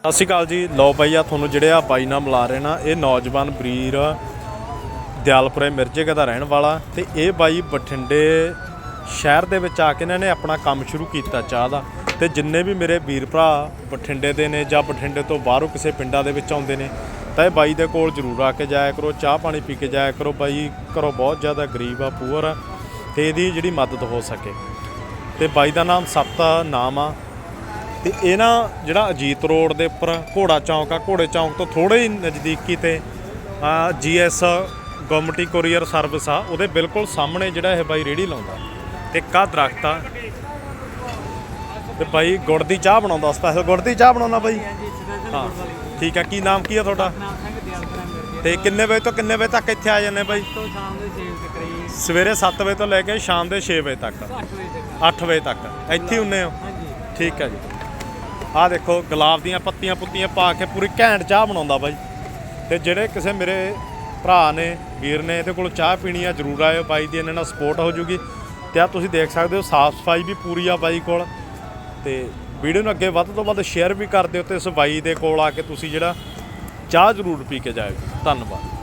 ਸਤਿ ਸ਼੍ਰੀ ਅਕਾਲ ਜੀ। ਲਓ ਬਾਈ ਆ ਤੁਹਾਨੂੰ ਜਿਹੜੇ ਆ ਬਾਈ ਨਾਲ ਮਿਲਾ ਰਹੇ ਨਾ, ਇਹ ਨੌਜਵਾਨ ਬਰੀਰ ਦਿਆਲਪੁਰੇ ਮਿਰਜੇਗਾ ਦਾ ਰਹਿਣ ਵਾਲਾ ਤੇ ਇਹ ਬਾਈ ਬਠਿੰਡੇ ਸ਼ਹਿਰ ਦੇ ਵਿੱਚ ਆ ਕੇ ਇਹਨਾਂ ਨੇ ਆਪਣਾ ਕੰਮ ਸ਼ੁਰੂ ਕੀਤਾ ਚਾਹ ਦਾ। ਤੇ ਜਿੰਨੇ ਵੀ ਮੇਰੇ ਵੀਰ ਭਰਾ ਬਠਿੰਡੇ ਦੇ ਨੇ ਜਾਂ ਬਠਿੰਡੇ ਤੋਂ ਬਾਹਰੋਂ ਕਿਸੇ ਪਿੰਡਾਂ ਦੇ ਵਿੱਚ ਆਉਂਦੇ ਨੇ, ਤਾਂ ਇਹ ਬਾਈ ਦੇ ਕੋਲ ਜ਼ਰੂਰ ਆ ਕੇ ਜਾਇਆ ਕਰੋ, ਚਾਹ ਪਾਣੀ ਪੀ ਕੇ ਜਾਇਆ ਕਰੋ। ਬਾਈ ਘਰੋਂ ਬਹੁਤ ਜ਼ਿਆਦਾ ਗਰੀਬ ਆ, ਪੂਅਰ ਆ, ਤੇ ਇਹਦੀ ਜਿਹੜੀ ਮਦਦ ਹੋ ਸਕੇ। ਤੇ ਬਾਈ ਦਾ ਨਾਮ ਸਪਤਾ ਨਾਮ ਆ। ਤੇ ਇਹ ਨਾ ਜਿਹੜਾ ਅਜੀਤ ਰੋਡ ਦੇ ਉੱਪਰ ਘੋੜਾ ਚੌਂਕ ਆ ਘੋੜੇ ਚੌਂਕ ਤੋਂ ਥੋੜੇ ਹੀ ਨਜ਼ਦੀਕੀ ਤੇ ਆ ਜੀਐਸ ਗਵਰਨਮੈਂਟੀ ਕੋਰੀਅਰ ਸਰਵਿਸ ਆ ਉਹਦੇ ਬਿਲਕੁਲ ਸਾਹਮਣੇ ਜਿਹੜਾ ਇਹ ਬਾਈ ਰੇੜੀ ਲਾਉਂਦਾ। ਤੇ ਆਹ ਦਰਖਤ ਆ। ਤੇ ਬਾਈ ਗੁੜ ਦੀ ਚਾਹ ਬਣਾਉਂਦਾ ਸਪੈਸ਼ਲ ਗੁੜ ਦੀ ਚਾਹ ਬਣਾਉਂਦਾ ਬਾਈ? ਹਾਂ ਠੀਕ ਆ ਕੀ ਨਾਮ ਕੀ ਆ ਤੁਹਾਡਾ? ਤੇ ਕਿੰਨੇ ਵਜੇ ਤੋਂ ਕਿੰਨੇ ਵਜੇ ਤੱਕ ਇੱਥੇ ਆ ਜਾਂਦੇ ਬਾਈ? ਤੋਂ ਸ਼ਾਮ ਦੇ 6 ਵਜੇ ਕਰੀਬ ਸਵੇਰੇ 7 ਵਜੇ ਤੋਂ ਲੈ ਕੇ ਸ਼ਾਮ ਦੇ 6 ਵਜੇ ਤੱਕ। 8 ਵਜੇ ਤੱਕ। 8 ਵਜੇ ਤੱਕ। ਇੱਥੇ ਹੀ ਹੁੰਨੇ ਹੋ? ਠੀਕ ਹੈ ਜੀ। ਆਹ ਦੇਖੋ, ਗੁਲਾਬ ਦੀਆਂ ਪੱਤੀਆਂ ਪੁੱਤੀਆਂ ਪਾ ਕੇ ਪੂਰੀ ਘੈਂਟ ਚਾਹ ਬਣਾਉਂਦਾ ਬਾਈ। ਤੇ ਜਿਹੜੇ ਕਿਸੇ ਮੇਰੇ ਭਰਾ ਨੇ, ਵੀਰ ਨੇ, ਇਹਦੇ ਕੋਲ ਚਾਹ ਪੀਣੀ ਆ, ਜਰੂਰ ਆਇਓ ਬਾਈ ਦੀ, ਇਹਨਾਂ ਨਾਲ ਸਪੋਰਟ ਹੋ ਜੂਗੀ। ਤੇ ਆ ਤੁਸੀਂ ਦੇਖ ਸਕਦੇ ਹੋ, ਸਾਫ਼ ਸਫ਼ਾਈ ਵੀ ਪੂਰੀ ਆ ਬਾਈ ਕੋਲ। ਤੇ ਵੀਡੀਓ ਨੂੰ ਅੱਗੇ ਵੱਧ ਤੋਂ ਵੱਧ ਸ਼ੇਅਰ ਵੀ ਕਰ ਦਿਓ ਤੇ ਇਸ ਬਾਈ ਦੇ ਕੋਲ ਆ ਕੇ ਤੁਸੀਂ ਜਿਹੜਾ ਚਾਹ ਜਰੂਰ ਪੀ ਕੇ ਜਾਇਓ। ਧੰਨਵਾਦ।